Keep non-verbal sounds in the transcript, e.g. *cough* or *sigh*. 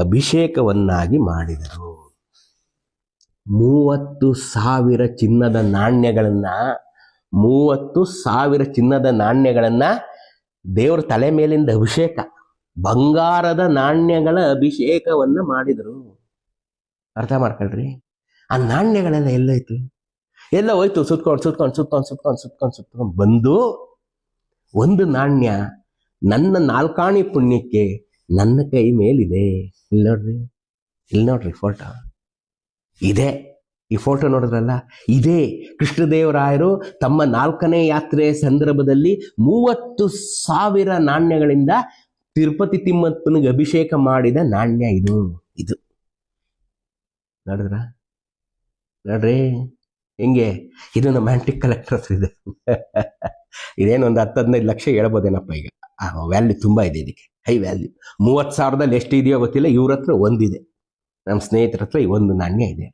ಅಭಿಷೇಕವನ್ನಾಗಿ ಮಾಡಿದರು. ಮೂವತ್ತು ಸಾವಿರ ಚಿನ್ನದ ನಾಣ್ಯಗಳನ್ನು, ಮೂವತ್ತು ಸಾವಿರ ಚಿನ್ನದ ನಾಣ್ಯಗಳನ್ನು ದೇವರ ತಲೆ ಮೇಲಿಂದ ಅಭಿಷೇಕ, ಬಂಗಾರದ ನಾಣ್ಯಗಳ ಅಭಿಷೇಕವನ್ನ ಮಾಡಿದರು. ಅರ್ಥ ಮಾಡ್ಕೊಳ್ರಿ? ಆ ನಾಣ್ಯಗಳೆಲ್ಲ ಎಲ್ಲೋಯ್ತು? ಎಲ್ಲ ಹೋಯ್ತು, ಸುತ್ಕೊಂಡು ಸುತ್ಕೊಂಡು ಸುತ್ಕೊಂಡು ಸುತ್ಕೊಂಡು ಸುತ್ಕೊಂಡು ಸುತ್ಕೊಂಡು ಬಂದು ಒಂದು ನಾಣ್ಯ ನನ್ನ ನಾಲ್ಕಾಣಿ ಪುಣ್ಯಕ್ಕೆ ನನ್ನ ಕೈ ಮೇಲಿದೆ. ಇಲ್ಲಿ ನೋಡ್ರಿ ಇಲ್ಲಿ ನೋಡ್ರಿ ಫೋಟೋ ಇದೆ. ಈ ಫೋಟೋ ನೋಡಿದ್ರಲ್ಲ, ಇದೇ ಕೃಷ್ಣದೇವರಾಯರು ತಮ್ಮ ನಾಲ್ಕನೇ ಯಾತ್ರೆಯ ಸಂದರ್ಭದಲ್ಲಿ ಮೂವತ್ತು ಸಾವಿರ ನಾಣ್ಯಗಳಿಂದ ತಿರುಪತಿ ತಿಮ್ಮಪ್ಪನಿಗೆ ಅಭಿಷೇಕ ಮಾಡಿದ ನಾಣ್ಯ ಇದು ಇದು. ನೋಡಿದ್ರ? ನೋಡ್ರಿ, ಹೆಂಗೆ? ಇದು ನಮ್ಮ ಆಂಟಿಕ್ ಕಲೆಕ್ಟರ್ ಹತ್ರ ಇದೆ. *laughs* ಇದೇನು ಒಂದು ಹತ್ತು ಹದಿನೈದು ಲಕ್ಷ ಹೇಳ್ಬೋದೇನಪ್ಪ ಈಗ? ವ್ಯಾಲ್ಯೂ ತುಂಬ ಇದೆ ಇದಕ್ಕೆ. ಹೈ ವ್ಯಾಲ್ಯೂ ಮೂವತ್ತು ಸಾವಿರದಲ್ಲಿ ಎಷ್ಟು ಇದೆಯೋ ಗೊತ್ತಿಲ್ಲ, ಇವ್ರ ಹತ್ರ ಒಂದಿದೆ. ನಮ್ಮ ಸ್ನೇಹಿತರ ಹತ್ರ ಈ ಒಂದು ನಾಣ್ಯ ಇದೆ.